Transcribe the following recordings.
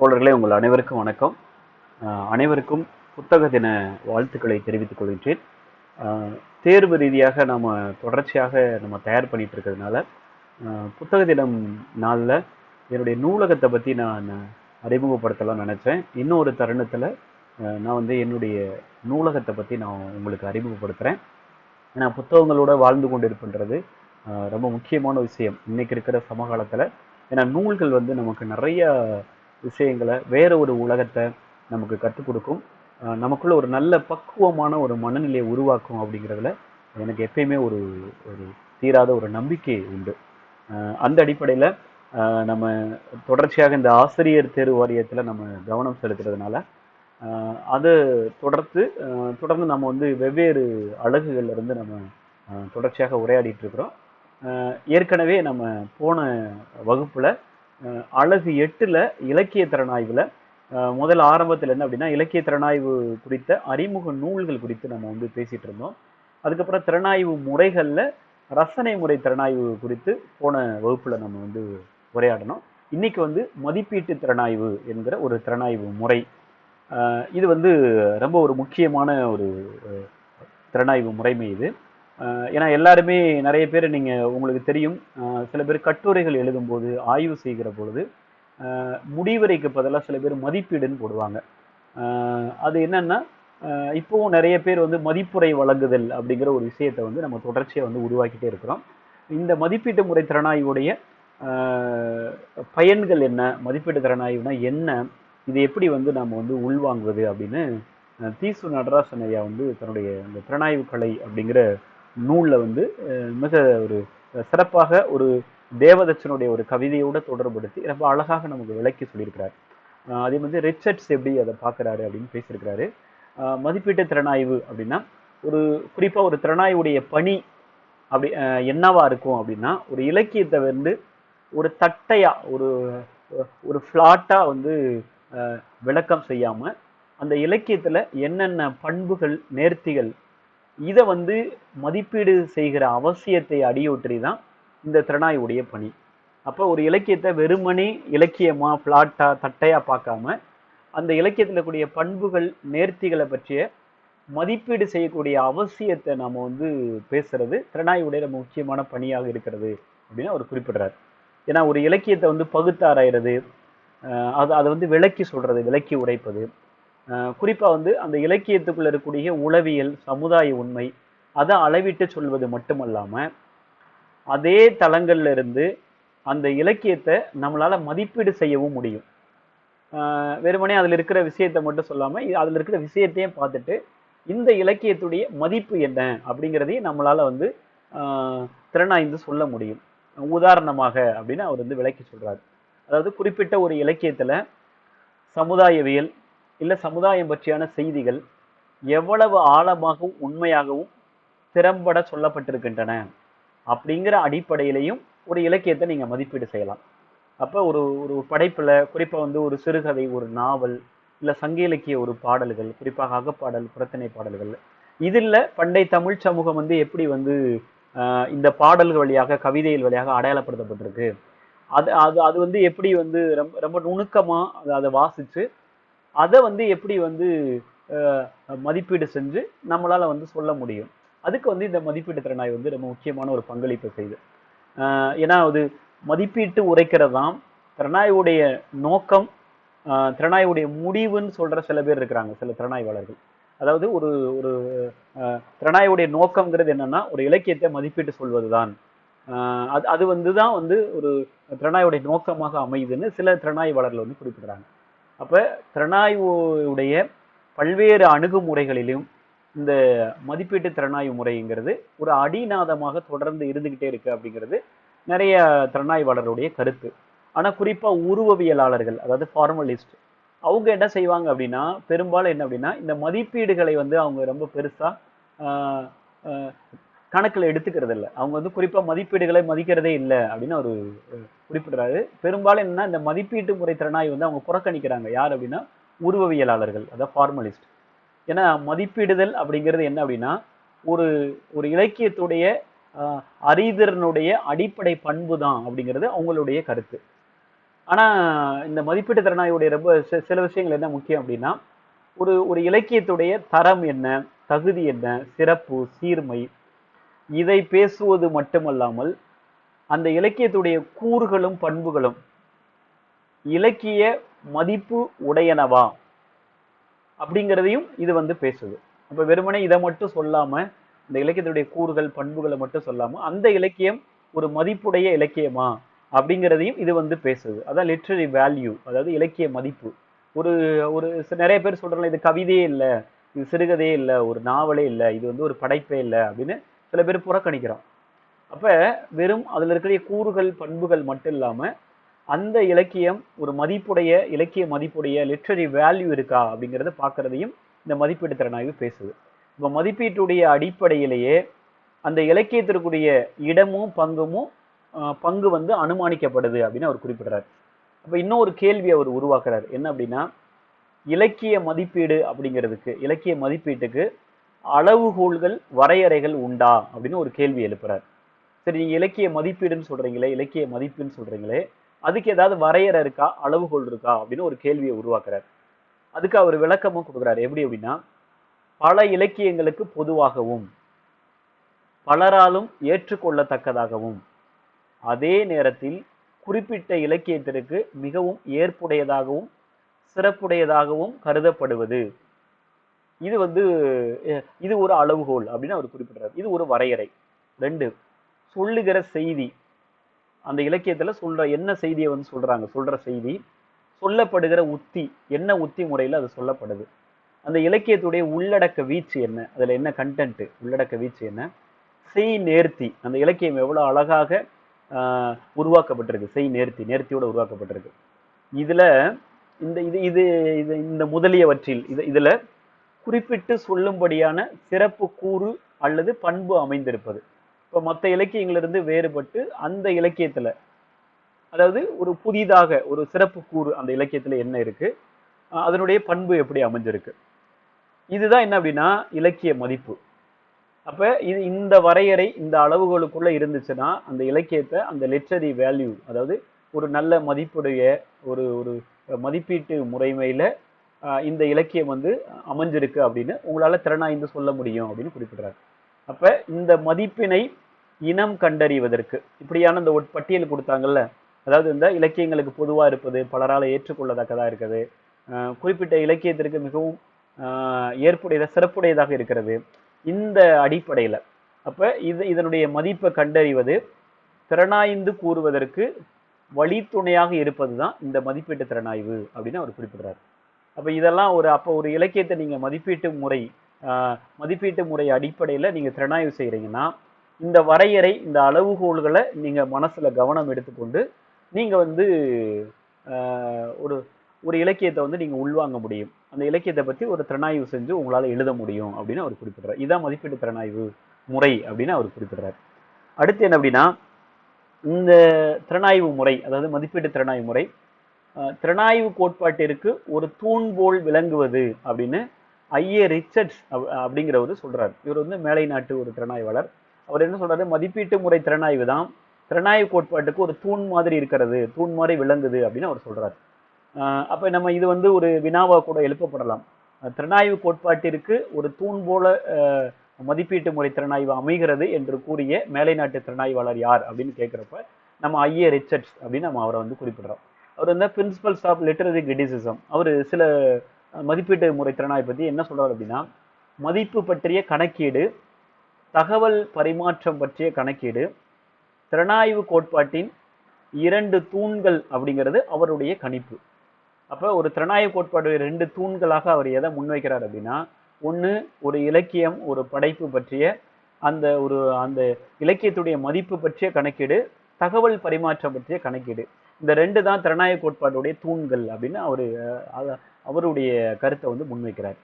தோழர்களே உங்கள் அனைவருக்கும் வணக்கம். அனைவருக்கும் புத்தக தின வாழ்த்துக்களை தெரிவித்துக் கொள்கின்றேன். தேர்வு ரீதியாக நாம் தொடர்ச்சியாக நம்ம தயார் பண்ணிட்டு இருக்கிறதுனால புத்தக தினம் நாளில் என்னுடைய நூலகத்தை பற்றி நான் அறிமுகப்படுத்தலாம் நினச்சேன். இன்னொரு தருணத்தில் நான் வந்து என்னுடைய நூலகத்தை பற்றி நான் உங்களுக்கு அறிமுகப்படுத்துகிறேன் ஏன்னா புத்தகங்களோட வாழ்ந்து கொண்டு இருக்கின்றது ரொம்ப முக்கியமான விஷயம். இன்னைக்கு இருக்கிற சமகாலத்தில். ஏன்னா நூல்கள் வந்து நமக்கு நிறையா விஷயங்களை வேற ஒரு உலகத்தை நமக்கு கற்றுக் கொடுக்கும். நமக்குள்ள ஒரு நல்ல பக்குவமான ஒரு மனநிலையை உருவாக்கும் அப்படிங்கிறதுல எனக்கு எப்பயுமே ஒரு ஒரு தீராத ஒரு நம்பிக்கை உண்டு. அந்த அடிப்படையில் நம்ம தொடர்ச்சியாக இந்த ஆசிரியர் தேர்வு வாரியத்தில் நம்ம கவனம் செலுத்துறதுனால அதை அது தொடர்ந்து தொடர்ந்து நம்ம வந்து வெவ்வேறு அழகுகள்ல இருந்து நம்ம தொடர்ச்சியாக உரையாடிட்டு இருக்கிறோம். ஏற்கனவே நம்ம போன வகுப்புல அழகு எட்டில் இலக்கிய திறனாய்வில் முதல் ஆரம்பத்தில் என்ன அப்படின்னா இலக்கிய திறனாய்வு குறித்த அறிமுக நூல்கள் குறித்து நம்ம வந்து பேசிகிட்டு இருந்தோம். அதுக்கப்புறம் திறனாய்வு முறைகளில் ரசனை முறை திறனாய்வு குறித்து போன வகுப்பில் நம்ம வந்து உரையாடணும் இன்றைக்கி வந்து மதிப்பீட்டு திறனாய்வு என்கிற ஒரு திறனாய்வு முறை. இது வந்து ரொம்ப ஒரு முக்கியமான ஒரு திறனாய்வு முறைமை இது. ஏன்னா எல்லாருமே நிறைய பேர் நீங்கள் உங்களுக்கு தெரியும். சில பேர் கட்டுரைகள் எழுதும்போது ஆய்வு செய்கிற பொழுது முடிவுரைக்கு பதிலாக சில பேர் மதிப்பீடுன்னு போடுவாங்க. அது என்னென்னா இப்போவும் நிறைய பேர் வந்து மதிப்புரை வழங்குதல் அப்படிங்கிற ஒரு விஷயத்தை வந்து நம்ம தொடர்ச்சியாக வந்து உருவாக்கிட்டே இருக்கிறோம். இந்த மதிப்பீட்டு முறை திறனாய்வுடைய பயன்கள் என்ன மதிப்பீட்டு திறனாய்வுனா என்ன இது எப்படி வந்து நாம் வந்து உள்வாங்குவது அப்படின்னு தீசு நடராசன் ஐயா வந்து தன்னுடைய இந்த திறனாய்வு கலை அப்படிங்கிற நூலில் வந்து மிக ஒரு சிறப்பாக ஒரு தேவதச்சனுடைய ஒரு கவிதையோட தொடர்புபடுத்தி ரொம்ப அழகாக நமக்கு விளக்கி சொல்லியிருக்கிறார். அதே மாதிரி ரிச்சர்ட்ஸ் எப்படி அதை பார்க்குறாரு அப்படின்னு பேசியிருக்கிறாரு. மதிப்பீட்டு திறனாய்வு அப்படின்னா ஒரு குறிப்பாக ஒரு திறனாய்வுடைய பணி அப்படி என்னவாக என்னவா இருக்கும் அப்படின்னா ஒரு இலக்கியத்தை வந்து ஒரு தட்டையாக ஒரு ஒரு ஃப்ளாட்டாக வந்து விளக்கம் செய்யாமல் அந்த இலக்கியத்தில் என்னென்ன பண்புகள் நேர்த்திகள் இதை வந்து மதிப்பீடு செய்கிற அவசியத்தை அடியொற்றி தான் இந்த திறனாய்வுடைய பணி. அப்போ ஒரு இலக்கியத்தை வெறுமனே இலக்கியமாக ஃப்ளாட்டாக தட்டையாக பார்க்காம அந்த இலக்கியத்தில் கூடிய பண்புகள் நேர்த்திகளை பற்றிய மதிப்பீடு செய்யக்கூடிய அவசியத்தை நாம் வந்து பேசுறது திறனாய்வுடைய ரொம்ப முக்கியமான பணியாக இருக்கிறது அப்படின்னு அவர் குறிப்பிடுறார். ஏன்னா ஒரு இலக்கியத்தை வந்து பகுத்தாராயிறது அது அதை வந்து விளக்கி சொல்கிறது விளக்கி உடைப்பது குறிப்பாக வந்து அந்த இலக்கியத்துக்குள்ள இருக்கக்கூடிய உளவியல் சமுதாய உண்மை அதை அளவிட்டு சொல்வது மட்டுமல்லாமல் அதே தளங்கள்ல இருந்து அந்த இலக்கியத்தை நம்மளால் மதிப்பீடு செய்யவும் முடியும். வெறுமனே அதில் இருக்கிற விஷயத்தை மட்டும் சொல்லாமல் அதில் இருக்கிற விஷயத்தையும் பார்த்துட்டு இந்த இலக்கியத்துடைய மதிப்பு என்ன அப்படிங்கிறதையும் நம்மளால் வந்து திறனாய்ந்து சொல்ல முடியும். உதாரணமாக அப்படின்னு அவர் வந்து விளக்கி சொல்கிறார் அதாவது குறிப்பிட்ட ஒரு இலக்கியத்தில் சமுதாயவியல் இல்லை சமுதாயம் பற்றியான செய்திகள் எவ்வளவு ஆழமாகவும் உண்மையாகவும் திறம்பட சொல்லப்பட்டிருக்கின்றன அப்படிங்கிற அடிப்படையிலையும் ஒரு இலக்கியத்தை நீங்கள் மதிப்பீடு செய்யலாம். அப்போ ஒரு ஒரு படைப்பில் குறிப்பாக வந்து ஒரு சிறுகதை ஒரு நாவல் இல்லை சங்க இலக்கிய ஒரு பாடல்கள் குறிப்பாக அகப்பாடல் புறத்திணை பாடல்கள். இதில் பண்டை தமிழ் சமூகம் வந்து எப்படி வந்து இந்த பாடல்கள் வழியாக கவிதைகள் வழியாக அடையாளப்படுத்தப்பட்டிருக்கு. அது அது அது வந்து எப்படி வந்து ரொம்ப ரொம்ப நுணுக்கமாக அதை அதை அதை வந்து எப்படி வந்து மதிப்பீடு செஞ்சு நம்மளால் வந்து சொல்ல முடியும். அதுக்கு வந்து இந்த மதிப்பீட்டு திறனாய் வந்து ரொம்ப முக்கியமான ஒரு பங்களிப்பை செய்யுது. ஏன்னா அது மதிப்பீட்டு உரைக்கிறதாம் திறனாய்வுடைய நோக்கம் திறனாய்வுடைய முடிவுன்னு சொல்கிற சில பேர் இருக்கிறாங்க சில திறனாய்வாளர்கள். அதாவது ஒரு ஒரு திறனாய்வுடைய நோக்கங்கிறது என்னன்னா ஒரு இலக்கியத்தை மதிப்பீட்டு சொல்வதுதான். தான் அது அது வந்து தான் வந்து ஒரு திறனாய்வுடைய நோக்கமாக அமையுதுன்னு சில திறனாய்வாளர்கள் வந்து குறிப்பிடுறாங்க. அப்போ திறனாய்வுடைய பல்வேறு அணுகுமுறைகளிலும் இந்த மதிப்பீட்டு திறனாய்வு முறைங்கிறது ஒரு அடிநாதமாக தொடர்ந்து இருந்துக்கிட்டே இருக்குது அப்படிங்கிறது நிறைய திறனாய்வாளருடைய கருத்து. ஆனால் குறிப்பாக உருவவியலாளர்கள் அதாவது ஃபார்மலிஸ்ட் அவங்க என்ன செய்வாங்க அப்படின்னா பெரும்பாலும் என்ன அப்படின்னா இந்த மதிப்பீடுகளை வந்து அவங்க ரொம்ப பெருசாக கணக்கில் எடுத்துக்கிறது இல்லை. அவங்க வந்து குறிப்பாக மதிப்பீடுகளை மதிக்கிறதே இல்லை அப்படின்னு அவர் குறிப்பிடுறாரு. பெரும்பாலும் என்னன்னா இந்த மதிப்பீட்டு முறை திறனாய் வந்து அவங்க புறக்கணிக்கிறாங்க. யார் அப்படின்னா உருவவியலாளர்கள் அதாவது ஃபார்மலிஸ்ட் ஏன்னா மதிப்பீடுதல் அப்படிங்கிறது என்ன அப்படின்னா ஒரு ஒரு இலக்கியத்துடைய அறிதிறனுடைய அடிப்படை பண்பு தான் அப்படிங்கிறது அவங்களுடைய கருத்து. ஆனால் இந்த மதிப்பீட்டு திறனாய்வுடைய ரொம்ப சில விஷயங்கள் என்ன முக்கியம் அப்படின்னா ஒரு ஒரு இலக்கியத்துடைய தரம் என்ன தகுதி என்ன சிறப்பு சீர்மை இதை பேசுவது மட்டுமல்லாமல் அந்த இலக்கியத்துடைய கூறுகளும் பண்புகளும் இலக்கிய மதிப்பு உடையனவா அப்படிங்கிறதையும் இது வந்து பேசுது. அப்ப வெறுமனே இதை மட்டும் சொல்லாம இந்த இலக்கியத்துடைய கூறுகள் பண்புகளை மட்டும் சொல்லாம அந்த இலக்கியம் ஒரு மதிப்புடைய இலக்கியமா அப்படிங்கிறதையும் இது வந்து பேசுது. அதான் லிட்ரரி வேல்யூ அதாவது இலக்கிய மதிப்பு. ஒரு ஒரு நிறைய பேர் சொல்றாங்க இது கவிதையே இல்லை இது சிறுகதையே இல்லை ஒரு நாவலே இல்லை இது வந்து ஒரு படைப்பே இல்லை அப்படின்னு சில பேர் புறக்கணிக்கிறோம் அப்போ வெறும் அதில் இருக்கிற கூறுகள் பண்புகள் மட்டும் இல்லாமல் அந்த இலக்கியம் ஒரு மதிப்புடைய இலக்கிய மதிப்புடைய லிட்ரரி வேல்யூ இருக்கா அப்படிங்கிறத பார்க்குறதையும் இந்த மதிப்பீட்டு திறனாய்வு பேசுது. இப்போ மதிப்பீட்டுடைய அடிப்படையிலேயே அந்த இலக்கியத்திற்குரிய இடமும் பங்குமும் பங்கு வந்து அனுமானிக்கப்படுது அப்படின்னு அவர் குறிப்பிடுறார். அப்போ இன்னொரு கேள்வி அவர் உருவாக்குறார். என்ன அப்படின்னா இலக்கிய மதிப்பீடு அப்படிங்கிறதுக்கு இலக்கிய மதிப்பீட்டுக்கு அளவுகோல்கள் வரையறைகள் உண்டா? அப்படின்னு ஒரு கேள்வி எழுப்புறார். சரி நீங்க இலக்கிய மதிப்பீடுன்னு சொல்றீங்களே இலக்கிய மதிப்புன்னு சொல்றீங்களே அதுக்கு ஏதாவது வரையறை இருக்கா? அளவுகோல் இருக்கா? அப்படின்னு ஒரு கேள்வியை உருவாக்குறார். அதுக்கு அவர் விளக்கமும் கொடுக்குறாரு. எப்படி அப்படின்னா பல இலக்கியங்களுக்கு பொதுவாகவும் பலராலும் ஏற்றுக்கொள்ளத்தக்கதாகவும் அதே நேரத்தில் குறிப்பிட்ட இலக்கியத்திற்கு மிகவும் ஏற்புடையதாகவும் சிறப்புடையதாகவும் கருதப்படுவது. இது வந்து இது ஒரு அளவுகோல் அப்படின்னு அவர் குறிப்பிடுறார். இது ஒரு வரையறை. ரெண்டு சொல்லுகிற செய்தி. அந்த இலக்கியத்தில் சொல்ற என்ன செய்தியை வந்து சொல்றாங்க? சொல்ற செய்தி சொல்லப்படுகிற உத்தி என்ன உத்தி முறையில் அது சொல்லப்படுது? அந்த இலக்கியத்துடைய உள்ளடக்க வீச்சு என்ன? அதில் என்ன கண்டென்ட் உள்ளடக்க வீச்சு என்ன? செய் நேர்த்தி. அந்த இலக்கியம் எவ்வளோ அழகாக உருவாக்கப்பட்டிருக்கு. செய் நேர்த்தி நேர்த்தியோடு உருவாக்கப்பட்டிருக்கு. இதில் இந்த இது இது இது இந்த முதலியவற்றில் இது இதில் குறிப்பிட்டு சொல்லும்படியான சிறப்பு கூறு அல்லது பண்பு அமைந்திருப்பது. இப்போ மற்ற இலக்கியங்களிலிருந்து வேறுபட்டு அந்த இலக்கியத்தில் அதாவது ஒரு புதிதாக ஒரு சிறப்பு கூறு அந்த இலக்கியத்தில் என்ன இருக்குது அதனுடைய பண்பு எப்படி அமைஞ்சிருக்கு? இதுதான் என்ன அப்படின்னா இலக்கிய மதிப்பு. அப்போ இது இந்த வரையறை இந்த அளவுகளுக்குள்ளே இருந்துச்சுன்னா அந்த இலக்கியத்தை அந்த லிட்ரரி வேல்யூ அதாவது ஒரு நல்ல மதிப்புடைய ஒரு ஒரு மதிப்பீட்டு முறைமையில் இந்த இலக்கியம் வந்து அமைஞ்சிருக்கு அப்படின்னு உங்களால் திறனாய்ந்து சொல்ல முடியும் அப்படின்னு குறிப்பிடுறாரு. அப்போ இந்த மதிப்பினை இனம் கண்டறிவதற்கு இப்படியான இந்த ஒரு பட்டியல் கொடுத்தாங்கல்ல அதாவது இந்த இலக்கியங்களுக்கு பொதுவாக இருப்பது பலரால் ஏற்றுக்கொள்ளத்தக்கதாக இருக்குது குறிப்பிட்ட இலக்கியத்திற்கு மிகவும் ஆஹ் சிறப்புடையதாக இருக்கிறது இந்த அடிப்படையில். அப்போ இது இதனுடைய மதிப்பை கண்டறிவது திறனாய்ந்து கூறுவதற்கு வழித்துணையாக இருப்பது தான் இந்த மதிப்பீட்டு திறனாய்வு அப்படின்னு அவர் குறிப்பிடுறாரு. அப்போ இதெல்லாம் ஒரு அப்போ ஒரு இலக்கியத்தை நீங்கள் மதிப்பீட்டு முறை மதிப்பீட்டு முறை அடிப்படையில் நீங்கள் திறனாய்வு செய்கிறீங்கன்னா இந்த வரையறை இந்த அளவுகோல்களை நீங்கள் மனசில் கவனம் எடுத்துக்கொண்டு நீங்கள் வந்து ஒரு ஒரு இலக்கியத்தை வந்து நீங்கள் உள்வாங்க முடியும். அந்த இலக்கியத்தை பற்றி ஒரு திறனாய்வு செஞ்சு உங்களால் எழுத முடியும் அப்படின்னு அவர் குறிப்பிடுறார். இதான் மதிப்பீட்டு திறனாய்வு முறை அப்படின்னு அவர் குறிப்பிடுறார். அடுத்து என்ன அப்படின்னா இந்த திறனாய்வு முறை அதாவது மதிப்பீட்டு திறனாய்வு முறை திறனாய்வு கோட்பாட்டிற்கு ஒரு தூண்போல் விளங்குவது அப்படின்னு ஐஏ ரிச்சர்ட்ஸ் அப்- அப்படிங்கிறவர் சொல்கிறார் இவர் வந்து மேலை நாட்டு ஒரு திறனாய்வாளர். அவர் என்ன சொல்கிறாரு மதிப்பீட்டு முறை திறனாய்வு தான். திறனாய்வு கோட்பாட்டுக்கு ஒரு தூண் மாதிரி இருக்கிறது தூண் மாதிரி விளங்குது அப்படின்னு அவர் சொல்கிறார் அப்போ நம்ம இது வந்து ஒரு வினாவாக கூட எழுப்பப்படலாம். திறனாய்வு கோட்பாட்டிற்கு ஒரு தூண் போல மதிப்பீட்டு முறை திறனாய்வு அமைகிறது என்று கூறிய மேலை நாட்டு திறனாய்வாளர் யார் அப்படின்னு கேட்குறப்ப நம்ம ஐஏ ரிச்சர்ட்ஸ் அப்படின்னு நம்ம அவரை வந்து குறிப்பிடுறோம். அவர் வந்து பிரின்சிபல்ஸ் ஆஃப் லிட்டரரி கிரிட்டிசிசம் அவர் சில மதிப்பீட்டு முறை திறனாய் பற்றி என்ன சொல்கிறார் அப்படின்னா மதிப்பு பற்றிய கணக்கீடு தகவல் பரிமாற்றம் பற்றிய கணக்கீடு திறனாய்வு கோட்பாட்டின் இரண்டு தூண்கள் அப்படிங்கிறது அவருடைய கணிப்பு. அப்போ ஒரு திறனாய்வு கோட்பாடு ரெண்டு தூண்களாக அவர் எதை முன்வைக்கிறார் அப்படின்னா ஒன்று ஒரு இலக்கியம் ஒரு படைப்பு பற்றிய அந்த ஒரு அந்த இலக்கியத்துடைய மதிப்பு பற்றிய கணக்கீடு தகவல் பரிமாற்றம் பற்றிய கணக்கீடு. இந்த ரெண்டு தான் திறனாய கோட்பாட்டுடைய தூண்கள் அப்படின்னு அவரு அவருடைய கருத்தை வந்து முன்வைக்கிறார்.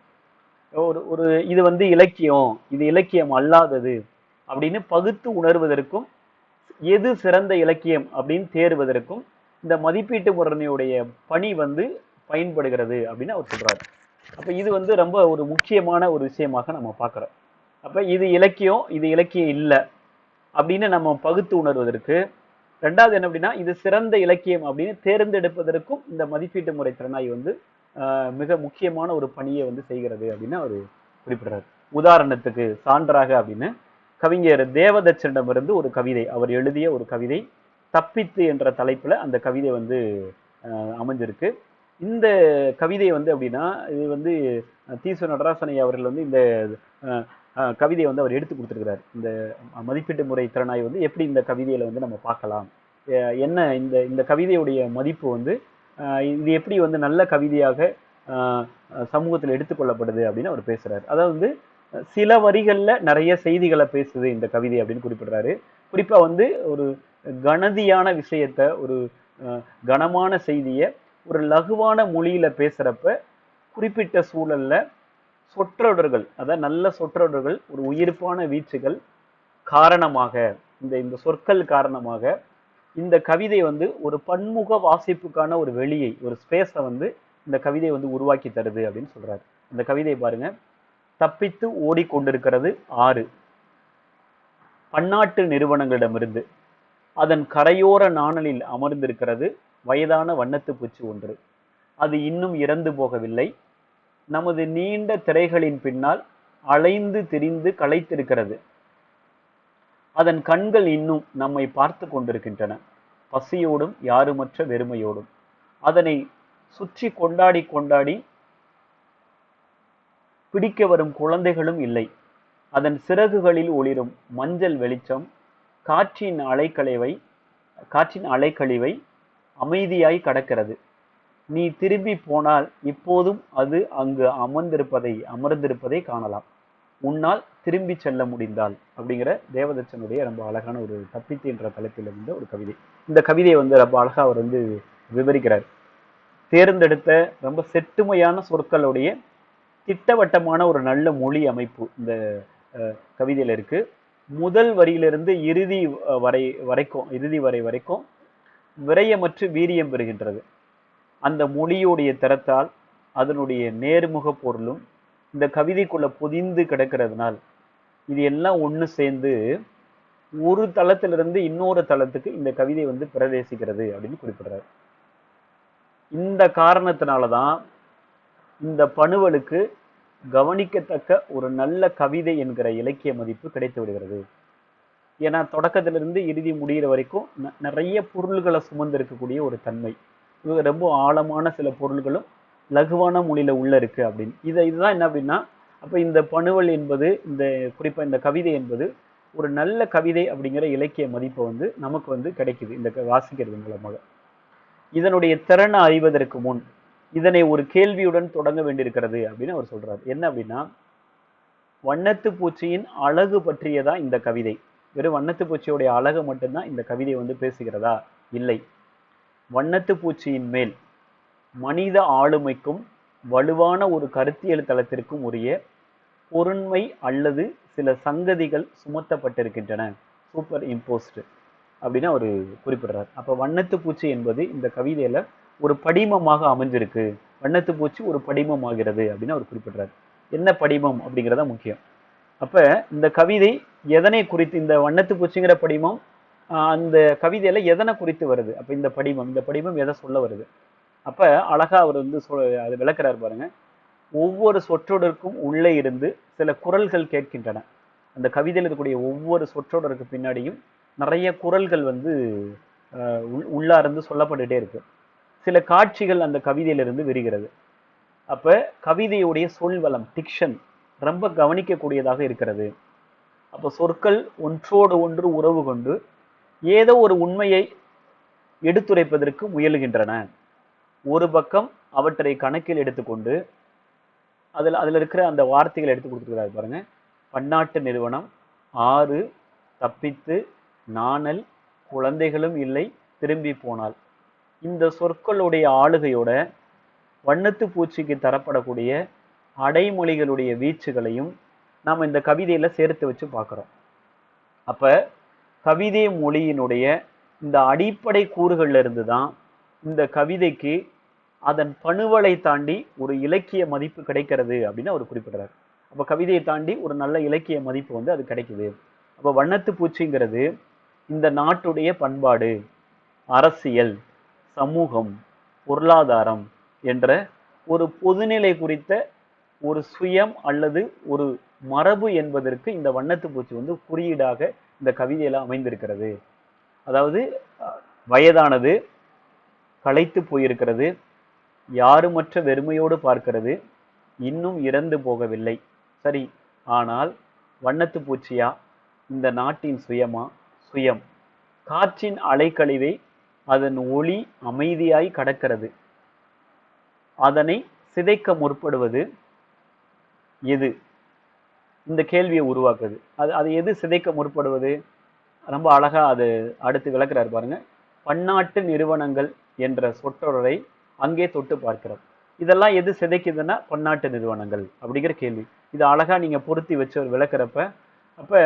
ஒரு ஒரு இது வந்து இலக்கியம் இது இலக்கியம் அல்லாதது அப்படின்னு பகுத்து உணர்வதற்கும் எது சிறந்த இலக்கியம் அப்படின்னு தேர்வதற்கும் இந்த மதிப்பீட்டு முறையுடைய பணி வந்து பயன்படுகிறது அப்படின்னு அவர் சொல்றாரு. அப்ப இது வந்து ரொம்ப ஒரு முக்கியமான ஒரு விஷயமாக நம்ம பார்க்குறோம். அப்ப இது இலக்கியம் இது இலக்கியம் இல்லை அப்படின்னு நம்ம பகுத்து உணர்வதற்கு ரெண்டாவது என்ன அப்படின்னா இது சிறந்த இலக்கியம் அப்படின்னு தேர்ந்தெடுப்பதற்கும் இந்த மதிப்பீட்டு முறை திறனாய் வந்து மிக முக்கியமான ஒரு பணியை வந்து செய்கிறது அப்படின்னு அவர் குறிப்பிடுறாரு. உதாரணத்துக்கு சான்றாக அப்படின்னு கவிஞர் தேவதச்சனிடமிருந்து ஒரு கவிதை அவர் எழுதிய ஒரு கவிதை தப்பித்து என்ற தலைப்பில் அந்த கவிதை வந்து அமைஞ்சிருக்கு. இந்த கவிதை வந்து அப்படின்னா இது வந்து தீசு நடராசனை அவர்கள் வந்து இந்த கவிதையை வந்து அவர் எடுத்து கொடுத்துருக்கிறார். இந்த மதிப்பீட்டு முறை திறனாய் வந்து எப்படி இந்த கவிதையில் வந்து நம்ம பார்க்கலாம்? என்ன இந்த இந்த கவிதையுடைய மதிப்பு வந்து இது எப்படி வந்து நல்ல கவிதையாக சமூகத்தில் எடுத்துக்கொள்ளப்படுது அப்படின்னு அவர் பேசுகிறார் அதாவது வந்து சில வரிகளில் நிறைய செய்திகளை பேசுது இந்த கவிதை அப்படின்னு குறிப்பிடுறாரு. குறிப்பாக வந்து ஒரு கணதியான விஷயத்த ஒரு கனமான செய்தியை ஒரு லகுவான மொழியில் பேசுகிறப்ப குறிப்பிட்ட சூழலில் சொற்றொடர்கள் அதாவது நல்ல சொற்றொடர்கள் ஒரு உயிர்ப்பான வீச்சுகள் காரணமாக இந்த இந்த சொற்கள் காரணமாக இந்த கவிதை வந்து ஒரு பன்முக வாசிப்புக்கான ஒரு வெளியை ஒரு ஸ்பேஸை வந்து இந்த கவிதை வந்து உருவாக்கி தருது அப்படின்னு சொல்றாரு. இந்த கவிதையை பாருங்க. தப்பித்து ஓடிக்கொண்டிருக்கிறது ஆறு. பன்னாட்டு நிறுவனங்களிடமிருந்து அதன் கரையோர நாணலில் அமர்ந்திருக்கிறது வயதான வண்ணத்து பூச்சி ஒன்று. அது இன்னும் இறந்து போகவில்லை. நமது நீண்ட திரைகளின் பின்னால் அலைந்து திரிந்து களைத்திருக்கிறது. அதன் கண்கள் இன்னும் நம்மை பார்த்து கொண்டிருக்கின்றன. பசியோடும் யாருமற்ற வெறுமையோடும். அதனை சுற்றி கொண்டாடி கொண்டாடி பிடிக்க வரும் குழந்தைகளும் இல்லை. அதன் சிறகுகளில் ஒளிரும் மஞ்சள் வெளிச்சம் காற்றின் அலைக்கழிவை காற்றின் அலைக்கழிவை அமைதியாய் கடக்கிறது. நீ திரும்பி போனால் இப்போதும் அது அங்கு அமர்ந்திருப்பதை அமர்ந்திருப்பதை காணலாம். உன்னால் திரும்பி செல்ல முடிந்தால் அப்படிங்கிற தேவதச்சனுடைய ரொம்ப அழகான ஒரு தப்பித்து என்ற தலைப்பில் இருந்த ஒரு கவிதை. இந்த கவிதையை வந்து ரொம்ப அழகா அவர் வந்து விவரிக்கிறார். தேர்ந்தெடுத்த ரொம்ப செட்டுமையான சொற்களுடைய திட்டவட்டமான ஒரு நல்ல மொழி அமைப்பு இந்த கவிதையில் கவிதையில இருக்கு. முதல் வரியிலிருந்து இறுதி வரை வரைக்கும் இறுதி வரை வரைக்கும் விரயமற்று வீரியம் பெறுகின்றது. அந்த மொழியுடைய திறத்தால் அதனுடைய நேர்முக பொருளும் இந்த கவிதைக்குள்ள பொதிந்து கிடக்கிறதுனால் இது எல்லாம் ஒன்று சேர்ந்து ஒரு தளத்திலிருந்து இன்னொரு தளத்துக்கு இந்த கவிதை வந்து பிரவேசிக்கிறது அப்படின்னு குறிப்பிடுறாரு. இந்த காரணத்தினாலதான் இந்த பணுவலுக்கு கவனிக்கத்தக்க ஒரு நல்ல கவிதை என்கிற இலக்கிய மதிப்பு கிடைத்து விடுகிறது. ஏன்னா தொடக்கத்திலிருந்து இறுதி முடிகிற வரைக்கும் ந- நிறைய பொருள்களை சுமந்து இருக்கக்கூடிய ஒரு தன்மை. ரொம்ப ஆழமான சில பொருள்களும் லகுவான மொழியில உள்ள இருக்கு அப்படின்னு. இதை இதுதான் என்ன அப்படின்னா அப்ப இந்த பணுவல் என்பது இந்த குறிப்பாக இந்த கவிதை என்பது ஒரு நல்ல கவிதை அப்படிங்கிற இலக்கிய மதிப்பை வந்து நமக்கு வந்து கிடைக்குது இந்த க- வாசிக்கிறது மூலமாக. இதனுடைய திறனை அறிவதற்கு முன் இதனை ஒரு கேள்வியுடன் தொடங்க வேண்டியிருக்கிறது அப்படின்னு அவர் சொல்றாரு. என்ன அப்படின்னா வண்ணத்து பூச்சியின் அழகு பற்றியதா இந்த கவிதை? வெறும் வண்ணத்து பூச்சியுடைய அழகு மட்டும்தான் இந்த கவிதை வந்து பேசுகிறதா? இல்லை. வண்ணத்து பூச்சியின் மேல் மனித ஆளுமைக்கும் வலுவான ஒரு கருத்தியல் தளத்திற்கும் உரிய பொருண்மை அல்லது சில சங்கதிகள் சுமத்தப்பட்டிருக்கின்றன. சூப்பர் இம்போஸ்டு அப்படின்னு அவர் குறிப்பிடுறார். அப்போ வண்ணத்து பூச்சி என்பது இந்த கவிதையில் ஒரு படிமமாக அமைஞ்சிருக்கு. வண்ணத்து பூச்சி ஒரு படிமமாகிறது அப்படின்னு அவர் குறிப்பிடுறார். என்ன படிமம் அப்படிங்கிறதா முக்கியம். அப்போ இந்த கவிதை எதனை குறித்து இந்த வண்ணத்து பூச்சிங்கிற படிமம் அந்த கவிதையில எதனை குறித்து வருது? அப்போ இந்த படிமம் இந்த படிமம் எதை சொல்ல வருது? அப்போ அழகா அவர் வந்து சொ அது விளக்குறாரு பாருங்க. ஒவ்வொரு சொற்றொடருக்கும் உள்ளே இருந்து சில குரல்கள் கேட்கின்றன. அந்த கவிதையில் இருக்கக்கூடிய ஒவ்வொரு சொற்றொடருக்கு பின்னாடியும் நிறைய குரல்கள் வந்து உள்ளார்ந்து சொல்லப்பட்டுட்டே இருக்கு. சில காட்சிகள் அந்த கவிதையிலிருந்து விரிகிறது. அப்போ கவிதையுடைய சொல்வளம் டிக்ஷன் ரொம்ப கவனிக்கக்கூடியதாக இருக்கிறது. அப்போ சொற்கள் ஒன்றோடு ஒன்று உறவு கொண்டு ஏதோ ஒரு உண்மையை எடுத்துரைப்பதற்கு முயலுகின்றன. ஒரு பக்கம் அவற்றை கணக்கில் எடுத்துக்கொண்டு அதில் அதில் இருக்கிற அந்த வார்த்தைகளை எடுத்து கொடுத்துருக்காரு பாருங்க. பன்னாட்டு நிறுவனம் ஆறு தப்பித்து நாணல் குழந்தைகளும் இல்லை திரும்பி போனால். இந்த சொற்களுடைய ஆளுகையோட வண்ணத்து பூச்சிக்கு தரப்படக்கூடிய அடைமொழிகளுடைய வீச்சுகளையும் நாம் இந்த கவிதையில் சேர்த்து வச்சு பார்க்குறோம். அப்போ கவிதை மொழியினுடைய இந்த அடிப்படை கூறுகளிலிருந்து தான் இந்த கவிதைக்கு அதன் பணுவலை தாண்டி ஒரு இலக்கிய மதிப்பு கிடைக்கிறது அப்படின்னு அவர் குறிப்பிடுறார். அப்போ கவிதையை தாண்டி ஒரு நல்ல இலக்கிய மதிப்பு வந்து அது கிடைக்குது. அப்போ வண்ணத்து பூச்சிங்கிறது இந்த நாட்டுடைய பண்பாடு அரசியல் சமூகம் பொருளாதாரம் என்ற ஒரு பொதுநிலை குறித்த ஒரு சுயம் அல்லது ஒரு மரபு என்பதற்கு இந்த வண்ணத்து பூச்சி வந்து குறியீடாக இந்த கவிதையில அமைந்திருக்கிறது. அதாவது வயதானது களைத்து போயிருக்கிறது யாருமற்ற வெறுமையோடு பார்க்கிறது இன்னும் இறந்து போகவில்லை. சரி ஆனால் வண்ணத்து பூச்சியா? இந்த நாட்டின் சுயமா? சுயம். காற்றின் அலைக்கழிவை அதன் ஒளி அமைதியாய் கடக்கிறது. அதனை சிதைக்க முற்படுவது எது? இந்த கேள்வியை உருவாக்குது. அது அது எது சிதைக்க முற்படுவது? ரொம்ப அழகாக அது அடுத்து விளக்குறாரு பாருங்க. பன்னாட்டு நிறுவனங்கள் என்ற சொற்றொடரை அங்கே தொட்டு பார்க்கிறோம். இதெல்லாம் எது சிதைக்குதுன்னா பன்னாட்டு நிறுவனங்கள் அப்படிங்கிற கேள்வி. இது அழகாக நீங்கள் பொருத்தி வச்சு ஒரு விளக்குறப்ப அப்போ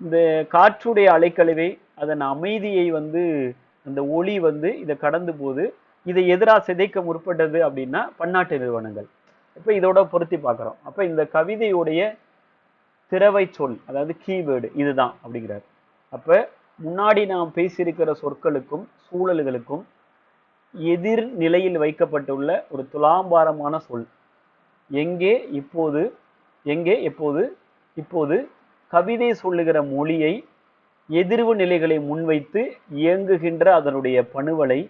இந்த காற்றுடைய அலைக்கழிவை அதன் அமைதியை வந்து அந்த ஒளி வந்து இதை கடந்து போது இதை எதிராக சிதைக்க முற்பட்டது அப்படின்னா பன்னாட்டு நிறுவனங்கள். இப்போ இதோட பொருத்தி பார்க்குறோம். அப்போ இந்த கவிதையுடைய திறவை சொல் அதாவது கீவேர்டு இதுதான் அப்படிங்கிறார். அப்ப முன்னாடி நாம் பேசியிருக்கிற சொற்களுக்கும் சூழல்களுக்கும் எதிர் நிலையில் வைக்கப்பட்டுள்ள ஒரு துலாம்பாரமான சொல். எங்கே இப்போது எங்கே எப்போது இப்போது கவிதை சொல்லுகிற மொழியை எதிர்வு நிலைகளை முன்வைத்து இயங்குகின்ற அதனுடைய பணுவலை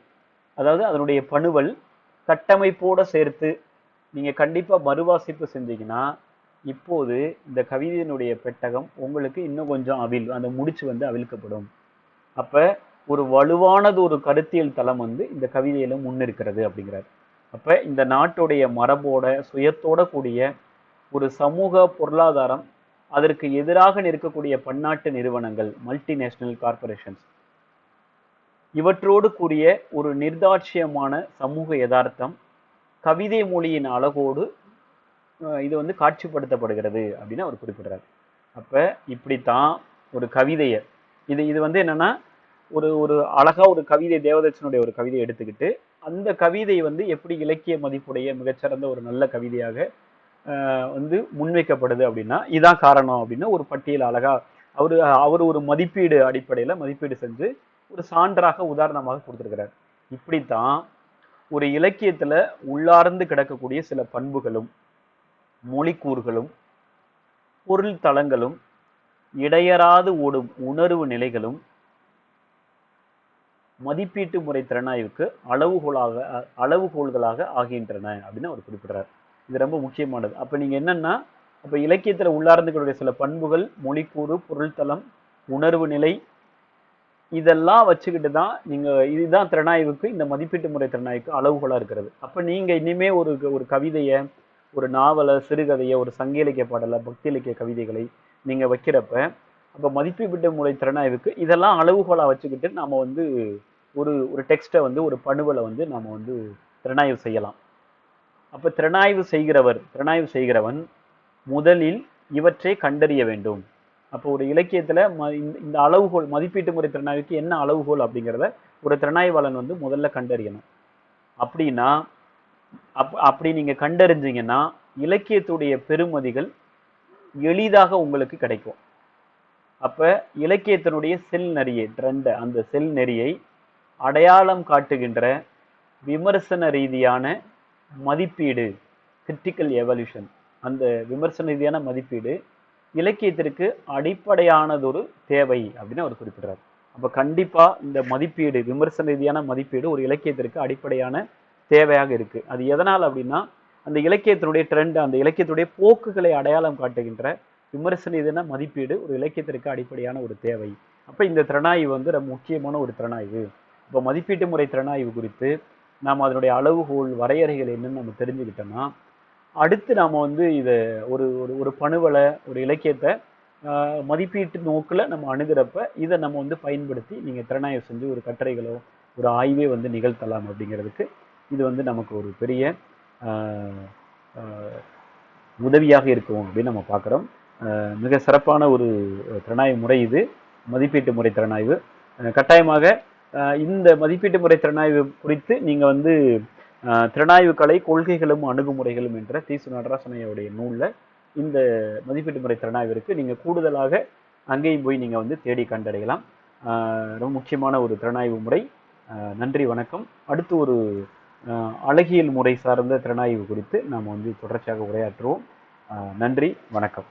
அதாவது அதனுடைய பணுவல் கட்டமைப்போடு சேர்த்து நீங்கள் கண்டிப்பாக மறுவாசிப்பு செஞ்சீங்கன்னா இப்போது இந்த கவிதையினுடைய பெட்டகம் உங்களுக்கு இன்னும் கொஞ்சம் அவில் அந்த முடிச்சு வந்து அவிழ்க்கப்படும். அப்போ ஒரு வலுவானது ஒரு கருத்தியல் தளம் வந்து இந்த கவிதையில முன்னிருக்கிறது அப்படிங்கிறார். அப்போ இந்த நாட்டுடைய மரபோட சுயத்தோட கூடிய ஒரு சமூக பொருளாதாரம் அதற்கு எதிராக நிற்கக்கூடிய பன்னாட்டு நிறுவனங்கள் மல்டிநேஷனல் கார்ப்பரேஷன்ஸ் இவற்றோடு கூடிய ஒரு நிர்தாட்சியமான சமூக யதார்த்தம் கவிதை மொழியின் அழகோடு இது வந்து காட்சிப்படுத்தப்படுகிறது அப்படின்னு அவர் குறிப்பிடுறார். அப்போ இப்படித்தான் ஒரு கவிதையை இது இது வந்து என்னன்னா ஒரு ஒரு அழகா ஒரு கவிதை தேவதச்சனுடைய ஒரு கவிதையை எடுத்துக்கிட்டு அந்த கவிதை வந்து எப்படி இலக்கிய மதிப்புடைய மிகச்சிறந்த ஒரு நல்ல கவிதையாக வந்து முன்வைக்கப்படுது அப்படின்னா இதான் காரணம் அப்படின்னு ஒரு பட்டியல் அழகா அவர் அவர் ஒரு மதிப்பீடு அடிப்படையில் மதிப்பீடு செஞ்சு ஒரு சான்றாக உதாரணமாக கொடுத்துருக்கிறார். இப்படித்தான் ஒரு இலக்கியத்தில் உள்ளார்ந்து கிடக்கக்கூடிய சில பண்புகளும் மொழிக்கூறுகளும் பொருள் தளங்களும் இடையறாது ஓடும் உணர்வு நிலைகளும் மதிப்பீட்டு முறை திறனாய்வுக்கு அளவுகோலாக அளவுகோல்களாக ஆகின்றன அப்படின்னு அவர் குறிப்பிடுறார். இது ரொம்ப முக்கியமானது. அப்ப நீங்க என்னன்னா அப்ப இலக்கியத்தில் உள்ளார்ந்துக்கூடிய சில பண்புகள் மொழிக்கூறு பொருள்தளம் உணர்வு நிலை இதெல்லாம் வச்சுக்கிட்டு தான் நீங்க இதுதான் திறனாய்வுக்கு இந்த மதிப்பீட்டு முறை திறனாய்வுக்கு அளவுகோலா இருக்கிறது. அப்போ நீங்க இனிமே ஒரு ஒரு கவிதையை ஒரு நாவலை சிறுகதையை ஒரு சங்க இலக்கிய பாடலை பக்தி இலக்கிய கவிதைகளை நீங்கள் வைக்கிறப்ப அப்போ மதிப்பீட்டு முறை திறனாய்வுக்கு இதெல்லாம் அளவுகோலாக வச்சுக்கிட்டு நாம் வந்து ஒரு ஒரு டெக்ஸ்ட்டை வந்து ஒரு பணுவலை வந்து நாம் வந்து திறனாய்வு செய்யலாம். அப்போ திறனாய்வு செய்கிறவர் திறனாய்வு செய்கிறவன் முதலில் இவற்றை கண்டறிய வேண்டும். அப்போ ஒரு இலக்கியத்தில் ம- இந்த- இந்த அளவுகோல் மதிப்பீட்டு முறை திறனாய்வுக்கு என்ன அளவுகோல் அப்படிங்கிறத ஒரு திறனாய்வாளன் வந்து முதல்ல கண்டறியணும். அப்படின்னா அப் அப்படி நீங்கள் கண்டறிஞ்சிங்கன்னா இலக்கியத்துடைய பெருமதிகள் எளிதாக உங்களுக்கு கிடைக்கும். அப்போ இலக்கியத்தினுடைய செல் நெறியை ட்ரெண்ட் அந்த செல் நெறியை அடையாளம் காட்டுகின்ற விமர்சன ரீதியான மதிப்பீடு கிரிட்டிக்கல் எவல்யூஷன் அந்த விமர்சன ரீதியான மதிப்பீடு இலக்கியத்திற்கு அடிப்படையானதொரு தேவை அப்படின்னு அவர் குறிப்பிடுறார். அப்போ கண்டிப்பாக இந்த மதிப்பீடு விமர்சன ரீதியான மதிப்பீடு ஒரு இலக்கியத்திற்கு அடிப்படையான தேவையாக இருக்குது அது எதனால் அப்படின்னா அந்த இலக்கியத்தினுடைய ட்ரெண்ட் அந்த இலக்கியத்துடைய போக்குகளை அடையாளம் காட்டுகின்ற விமர்சன ரீதியான மதிப்பீடு ஒரு இலக்கியத்திற்கு அடிப்படையான ஒரு தேவை. அப்போ இந்த திறனாய்வு வந்து ரொம்ப முக்கியமான ஒரு திறனாய்வு. இப்போ மதிப்பீட்டு முறை திறனாய்வு குறித்து நாம் அதனுடைய அளவுகோல் வரையறைகள் என்னன்னு நம்ம தெரிஞ்சுக்கிட்டோம்னா அடுத்து நாம் வந்து இதை ஒரு ஒரு ஒரு பணுவலை ஒரு இலக்கியத்தை மதிப்பீட்டு நோக்கில் நம்ம அணுகிறப்ப இதை நம்ம வந்து பயன்படுத்தி நீங்கள் திறனாய்வு செஞ்சு ஒரு கட்டுரைகளோ ஒரு ஆய்வே வந்து நிகழ்த்தலாம் அப்படிங்கிறதுக்கு இது வந்து நமக்கு ஒரு பெரிய உதவியாக இருக்கும் அப்படின்னு நம்ம பார்க்குறோம். மிக சிறப்பான ஒரு திறனாய்வு முறை இது மதிப்பீட்டு முறை திறனாய்வு. கட்டாயமாக இந்த மதிப்பீட்டு முறை திறனாய்வு குறித்து நீங்கள் வந்து திறனாய்வு கலை கொள்கைகளும் அணுகுமுறைகளும் என்ற தீசு நடராசனையோடைய நூலில் இந்த மதிப்பீட்டு முறை திறனாய்விற்கு நீங்கள் கூடுதலாக அங்கேயும் போய் நீங்கள் வந்து தேடி கண்டடையலாம். ரொம்ப முக்கியமான ஒரு திறனாய்வு முறை. நன்றி வணக்கம். அடுத்து ஒரு அழகியல் முறை சார்ந்த திறனாய்வு குறித்து நாம் வந்து தொடர்ச்சியாக உரையாற்றுவோம். நன்றி வணக்கம்.